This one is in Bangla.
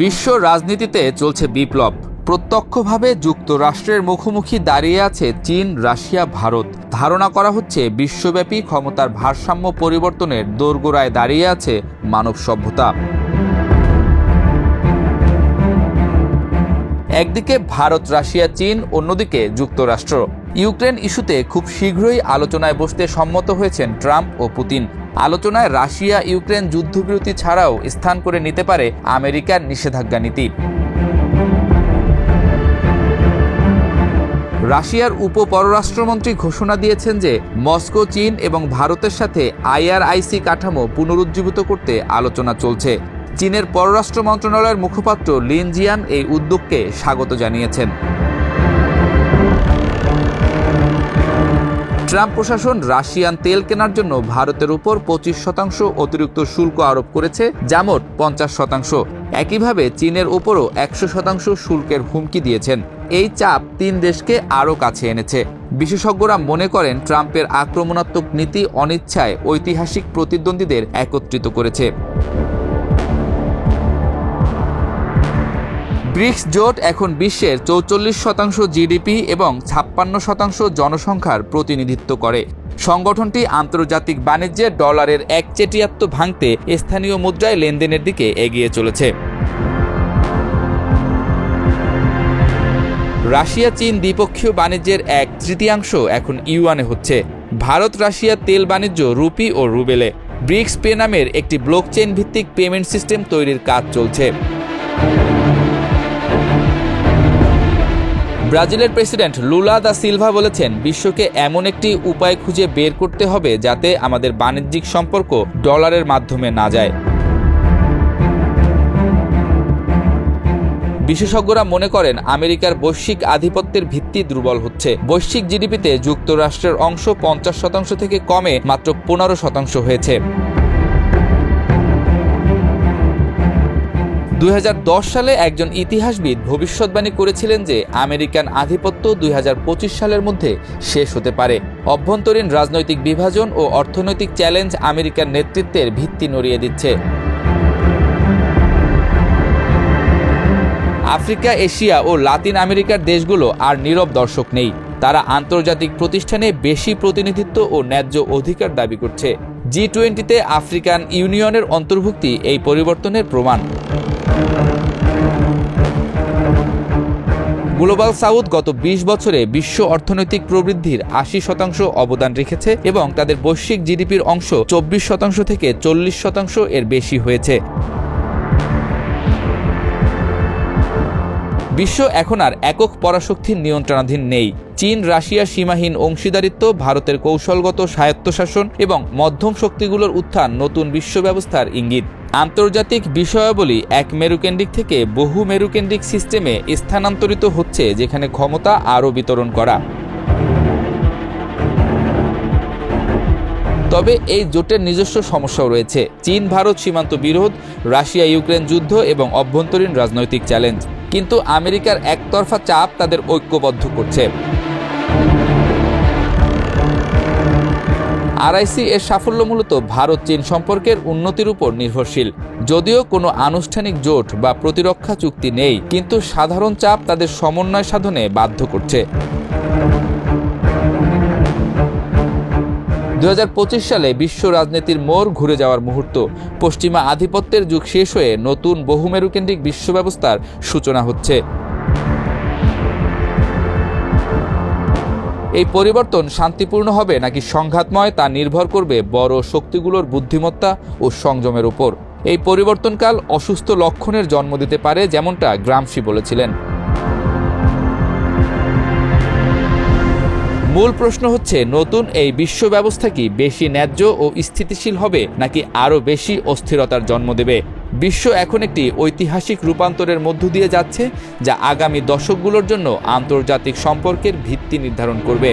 বিশ্ব রাজনীতিতে চলছে বিপ্লব। প্রত্যক্ষভাবে যুক্তরাষ্ট্রের মুখোমুখি দাঁড়িয়ে আছে চীন, রাশিয়া, ভারত। ধারণা করা হচ্ছে বিশ্বব্যাপী ক্ষমতার ভারসাম্য পরিবর্তনের দোরগোড়ায় দাঁড়িয়ে আছে মানব সভ্যতা। একদিকে ভারত, রাশিয়া, চীন, অন্যদিকে যুক্তরাষ্ট্র। ইউক্রেন ইস্যুতে খুব শীঘ্রই আলোচনায় বসতে সম্মত হয়েছেন ট্রাম্প ও পুতিন। আলোচনায় রাশিয়া ইউক্রেন যুদ্ধবিরতি ছাড়াও স্থান করে নিতে পারে আমেরিকার নিষেধাজ্ঞা নীতি। রাশিয়ার উপ পররাষ্ট্রমন্ত্রী ঘোষণা দিয়েছেন যে মস্কো, চীন এবং ভারতের সাথে আইআরআইসি কাঠামো পুনরুজ্জীবিত করতে আলোচনা চলছে। চীনের পররাষ্ট্র মন্ত্রণালয়ের মুখপাত্র লিন জিয়ান এই উদ্যোগকে স্বাগত জানিয়েছেন। ট্রাম্প প্রশাসন রাশিয়ান তেল কেনার জন্য ভারতের উপর পঁচিশ শতাংশ অতিরিক্ত শুল্ক আরোপ করেছে যা মোট পঞ্চাশ শতাংশ। একইভাবে চীনের উপরও একশো শতাংশ শুল্কের হুমকি দিয়েছেন। এই চাপ তিন দেশকে আরও কাছে এনেছে। বিশেষজ্ঞরা মনে করেন ট্রাম্পের আক্রমণাত্মক নীতি অনিচ্ছায় ঐতিহাসিক প্রতিদ্বন্দ্বীদের একত্রিত করেছে। ব্রিক্স জোট এখন বিশ্বের চৌচল্লিশ শতাংশ জিডিপি এবং ছাপ্পান্ন শতাংশ জনসংখ্যার প্রতিনিধিত্ব করে। সংগঠনটি আন্তর্জাতিক বাণিজ্যে ডলারের এক একচেটিয়াত্ব ভাঙতে স্থানীয় মুদ্রায় লেনদেনের দিকে এগিয়ে চলেছে। রাশিয়া চীন দ্বিপক্ষীয় বাণিজ্যের এক তৃতীয়াংশ এখন ইউয়ানে হচ্ছে। ভারত, রাশিয়া তেল বাণিজ্য রুপি ও রুবেলে। ব্রিক্স পে নামের একটি ব্লকচেন ভিত্তিক পেমেন্ট সিস্টেম তৈরির কাজ চলছে। ব্রাজিলের প্রেসিডেন্ট লুলা দা সিলভা বলেছেন, বিশ্বকে এমন একটি উপায় খুঁজে বের করতে হবে যাতে আমাদের বাণিজ্যিক সম্পর্ক ডলারের মাধ্যমে না যায়। বিশেষজ্ঞরা মনে করেন, আমেরিকার বৈশ্বিক আধিপত্যের ভিত্তি দুর্বল হচ্ছে। বৈশ্বিক জিডিপিতে যুক্তরাষ্ট্রের অংশ পঞ্চাশ শতাংশ থেকে কমে মাত্র পনেরো শতাংশ হয়েছে। দুই হাজার দশ সালে একজন ইতিহাসবিদ ভবিষ্যৎবাণী করেছিলেন যে আমেরিকান আধিপত্য দুই হাজার পঁচিশ সালের মধ্যে শেষ হতে পারে। অভ্যন্তরীণ রাজনৈতিক বিভাজন ও অর্থনৈতিক চ্যালেঞ্জ আমেরিকার নেতৃত্বের ভিত্তি নড়িয়ে দিচ্ছে। আফ্রিকা, এশিয়া ও লাতিন আমেরিকার দেশগুলো আর নীরব দর্শক নেই। তারা আন্তর্জাতিক প্রতিষ্ঠানে বেশি প্রতিনিধিত্ব ও ন্যায্য অধিকার দাবি করছে। জি টোয়েন্টিতে আফ্রিকান ইউনিয়নের অন্তর্ভুক্তি এই পরিবর্তনের প্রমাণ। গ্লোবাল সাউথ গত ২০ বছরে বিশ্ব অর্থনৈতিক প্রবৃদ্ধির আশি শতাংশ অবদান রেখেছে এবং তাদের বৈশ্বিক জিডিপির অংশ চব্বিশ শতাংশ থেকে চল্লিশ শতাংশ এর বেশি হয়েছে। বিশ্ব এখন আর একক পরাশক্তির নিয়ন্ত্রণাধীন নেই। চীন, রাশিয়া সীমাহীন অংশীদারিত্ব, ভারতের কৌশলগত স্বায়ত্তশাসন এবং মধ্যম শক্তিগুলোর উত্থান নতুন বিশ্ব ব্যবস্থার ইঙ্গিত। আন্তর্জাতিক বিষয়াবলী এক মেরুকেন্দ্রিক থেকে বহু মেরুকেন্দ্রিক সিস্টেমে স্থানান্তরিত হচ্ছে, যেখানে ক্ষমতা আরও বিতরণ করা। তবে এই জোটের নিজস্ব সমস্যাও রয়েছে। চীন, ভারত সীমান্ত বিরোধ রাশিয়া ইউক্রেন যুদ্ধ এবং অভ্যন্তরীণ রাজনৈতিক চ্যালেঞ্জ। কিন্তু আমেরিকার একতরফা চাপ তাদের ঐক্যবদ্ধ করছে। আরআইসি এর সাফল্য মূলত ভারত চীন সম্পর্কের উন্নতির উপর নির্ভরশীল। যদিও কোনো আনুষ্ঠানিক জোট বা প্রতিরক্ষা চুক্তি নেই, কিন্তু সাধারণ চাপ তাদের সমন্বয় সাধনে বাধ্য করছে। দু হাজার পঁচিশ সালে বিশ্ব রাজনীতির মোড় ঘুরে যাওয়ার মুহূর্ত। পশ্চিমা আধিপত্যের যুগ শেষ হয়ে নতুন বহুমেরুকেন্দ্রিক বিশ্ব ব্যবস্থার সূচনা হচ্ছে। এই পরিবর্তন শান্তিপূর্ণ হবে নাকি সংঘাতময় তা নির্ভর করবে বড় শক্তিগুলোর বুদ্ধিমত্তা ও সংযমের উপর। এই পরিবর্তনকাল অসুস্থ লক্ষণের জন্ম দিতে পারে যেমনটা গ্রামসি বলেছিলেন। মূল প্রশ্ন হচ্ছে, নতুন এই বিশ্ব ব্যবস্থা কি বেশি ন্যায্য ও স্থিতিশীল হবে, নাকি আরও বেশি অস্থিরতার জন্ম দেবে? বিশ্ব এখন একটি ঐতিহাসিক রূপান্তরের মধ্য দিয়ে যাচ্ছে, যা আগামী দশকগুলোর জন্য আন্তর্জাতিক সম্পর্কের ভিত্তি নির্ধারণ করবে।